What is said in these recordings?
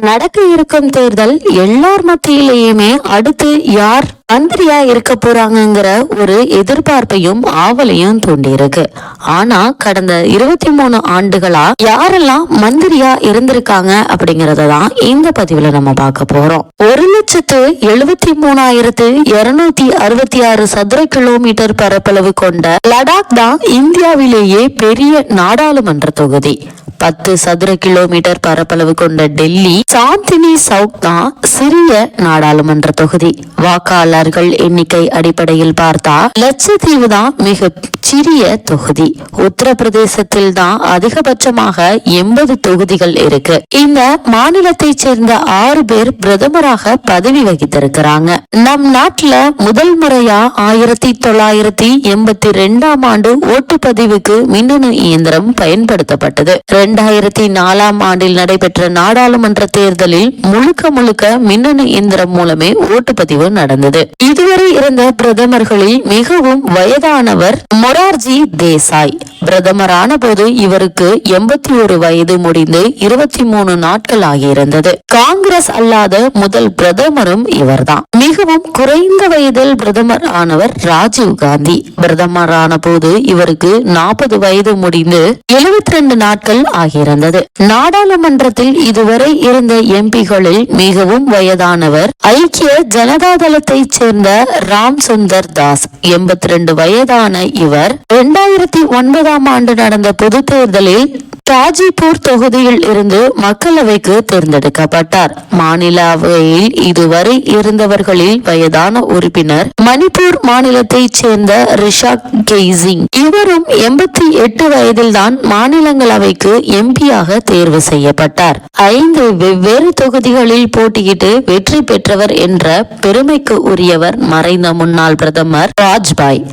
நடக்க இருக்கும் தேர்தல் எல்லார் மத்தியிலேயுமே அடுத்து யார் மந்திரியா இருக்க போறாங்கங்கிற ஒரு எதிர்பார்ப்பையும் ஆவலையும் தூண்டியிருக்கு. ஆனா கடந்த இருபத்தி மூணு ஆண்டுகளா யாரெல்லாம் மந்திரியா இருந்திருக்காங்க அப்படிங்கறத தான் இந்த பதிவுல நம்ம பார்க்க போறோம். ஒரு லட்சத்து எழுபத்தி மூணாயிரத்து இருநூத்தி அறுபத்தி ஆறு சதுர கிலோமீட்டர் பரப்பளவு கொண்ட லடாக் தான் இந்தியாவிலேயே பெரிய நாடாளுமன்ற தொகுதி. பத்து சதுர கிலோமீட்டர் பரப்பளவு கொண்ட டெல்லி சாந்தினி சவுக் தான் சிறிய நாடாளுமன்ற தொகுதி. வாக்காளர்கள் எண்ணிக்கை அடிப்படையில் பார்த்தா லட்சத்தீவு தான் மிக சிறிய தொகுதி. உத்தரப்பிரதேசத்தில் தான் அதிகபட்சமாக எண்பது தொகுதிகள் இருக்கு. இந்த மாநிலத்தை சேர்ந்த ஆறு பேர் பிரதமராக பதவி வகித்திருக்கிறாங்க. நம் நாட்டுல முதல் முறையா ஆயிரத்தி தொள்ளாயிரத்தி எண்பத்தி ரெண்டாம் ஆண்டு ஓட்டுப்பதிவுக்கு மின்னணு இயந்திரம் பயன்படுத்தப்பட்டது. இரண்டாயிரத்தி நாலாம் ஆண்டில் நடைபெற்ற நாடாளுமன்ற தேர்தலில் முழுக்க முழுக்க மின்னணு இயந்திரம் மூலமே ஓட்டுப்பதிவு நடந்தது. இதுவரை இருந்த பிரதமர்களில் மிகவும் வயதானவர் மொரார்ஜி தேசாய். பிரதமரான போது இவருக்கு எண்பத்தி ஒரு வயது முடிந்து இருபத்தி மூணு நாட்கள் ஆகியிருந்தது காங்கிரஸ் அல்லாத முதல் பிரதமரும் இவர்தான். மிகவும் குறைந்த வயதில் பிரதமர் ஆனவர் ராஜீவ் காந்தி. பிரதமர் ஆன போது இவருக்கு நாற்பது வயது முடிந்து எழுபத்தி ரெண்டு நாட்கள் ஆகியிருந்தது. நாடாளுமன்றத்தில் இதுவரை இருந்த எம்பிகளில் மிகவும் வயதானவர் ஐக்கிய ஜனதா தளத்தைச் சேர்ந்த ராம் சுந்தர் தாஸ். எண்பத்தி ரெண்டு வயதான இவர் இரண்டாயிரத்தி ஒன்பதாம் ஆண்டு நடந்த பொது தேர்தலில் காஜிப்பூர் தொகுதியில் இருந்து மக்களவைக்கு தேர்ந்தெடுக்கப்பட்டார். மாநிலவையில் இதுவரை இருந்தவர்களில் வயதான உறுப்பினர் மணிப்பூர் மாநிலத்தைச் சேர்ந்த ரிஷாக் கெய்சிங். இவரும் எண்பத்தி எட்டு வயதில்தான் மாநிலங்களவைக்கு எம்பியாக தேர்வு செய்யப்பட்டார். ஐந்து வெவ்வேறு தொகுதிகளில் போட்டியிட்டு வெற்றி பெற்றவர் என்ற பெருமைக்கு உரியவர் மறைந்த முன்னாள் பிரதமர் வாஜ்பாய்.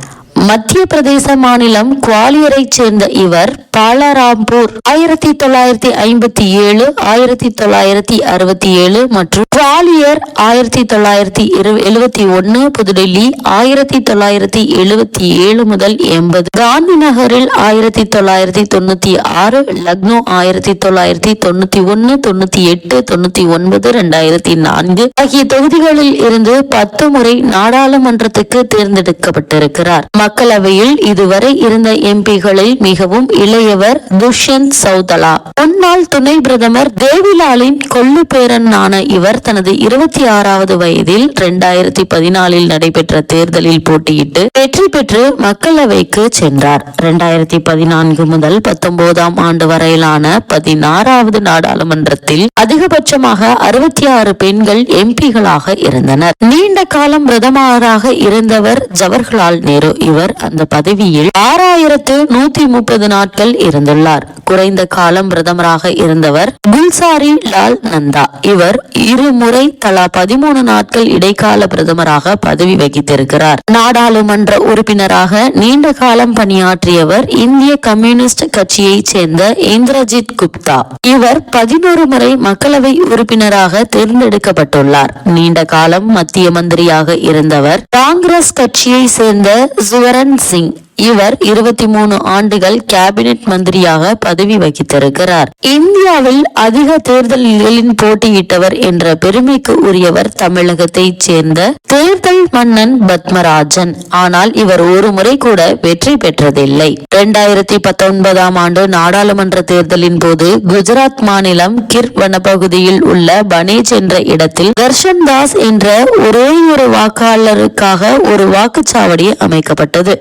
மத்திய பிரதேச மாநிலம் குவாலியரைச் சேர்ந்த இவர் பாலாராம்பூர் ஆயிரத்தி தொள்ளாயிரத்தி ஐம்பத்தி ஏழு ஆயிரத்தி தொள்ளாயிரத்தி அறுபத்தி ஏழு மற்றும் குவாலியர் ஆயிரத்தி தொள்ளாயிரத்தி எழுபத்தி ஒன்னு புதுடெல்லி ஆயிரத்தி தொள்ளாயிரத்தி எழுபத்தி ஏழு முதல் எண்பது காந்தி நகரில் ஆயிரத்தி தொள்ளாயிரத்தி தொண்ணூத்தி ஆறு லக்னோ ஆயிரத்தி தொள்ளாயிரத்தி தொண்ணூத்தி ஒன்னு தொண்ணூத்தி எட்டு தொண்ணூத்தி ஒன்பது ரெண்டாயிரத்தி நான்கு ஆகிய தொகுதிகளில் இருந்து பத்து முறை நாடாளுமன்றத்துக்கு தேர்ந்தெடுக்கப்பட்டிருக்கிறார். மக்களவையில் இதுவரை இருந்த எம்பிகளில் மிகவும் இளையவர் துஷ்யந்த் சௌதலா. முன்னாள் துணை பிரதமர் தேவிலாலின் கொள்ளு பேரனான இவர் தனது இருபத்தி ஆறாவது வயதில் இரண்டாயிரத்தி பதினாலில் நடைபெற்ற தேர்தலில் போட்டியிட்டு வெற்றி பெற்று மக்களவைக்கு சென்றார். இரண்டாயிரத்தி பதினான்கு முதல் பத்தொன்பதாம் ஆண்டு வரையிலான பதினாறாவது நாடாளுமன்றத்தில் அதிகபட்சமாக அறுபத்தி ஆறு பெண்கள் எம்பிகளாக இருந்தனர். நீண்ட காலம் பிரதமராக இருந்தவர் ஜவஹர்லால் நேரு. இவர் அந்த பதவியில் ஆறாயிரத்து நூத்தி முப்பது நாட்கள் இருந்துள்ளார். குறைந்த காலம் பிரதமராக இருந்தவர் குல்சாரி லால் நந்தா. இவர் இருமுறை தலா பதிமூணு நாட்கள் இடைக்கால பிரதமராக பதவி வகித்திருக்கிறார். நாடாளுமன்ற உறுப்பினராக நீண்ட காலம் பணியாற்றியவர் இந்திய கம்யூனிஸ்ட் கட்சியைச் சேர்ந்த இந்திரஜித் குப்தா. இவர் பதினோரு முறை மக்களவை உறுப்பினராக தேர்ந்தெடுக்கப்பட்டுள்ளார். நீண்ட காலம் மத்திய மந்திரியாக இருந்தவர் காங்கிரஸ் கட்சியை சேர்ந்த சுவரன் சிங் இவர் இருபத்தி மூணு ஆண்டுகள் கேபினெட் மந்திரியாக பதவி வகித்திருக்கிறார். இந்தியாவில் அதிக தேர்தல்களில் போட்டியிட்டவர் என்ற பெருமைக்கு உரியவர் தமிழகத்தைச் சேர்ந்த தேர்தல் மன்னன் பத்மராஜன். ஆனால் இவர் ஒரு முறை கூட வெற்றி பெற்றதில்லை. இரண்டாயிரத்தி பத்தொன்பதாம் ஆண்டு நாடாளுமன்ற தேர்தலின் போது குஜராத் மாநிலம் கிர் வனப்பகுதியில் உள்ள பனேஜ் என்ற இடத்தில் தர்ஷன் தாஸ் என்ற ஒரே ஒரு வாக்காளருக்காக ஒரு வாக்குச்சாவடி அமைக்கப்பட்டது.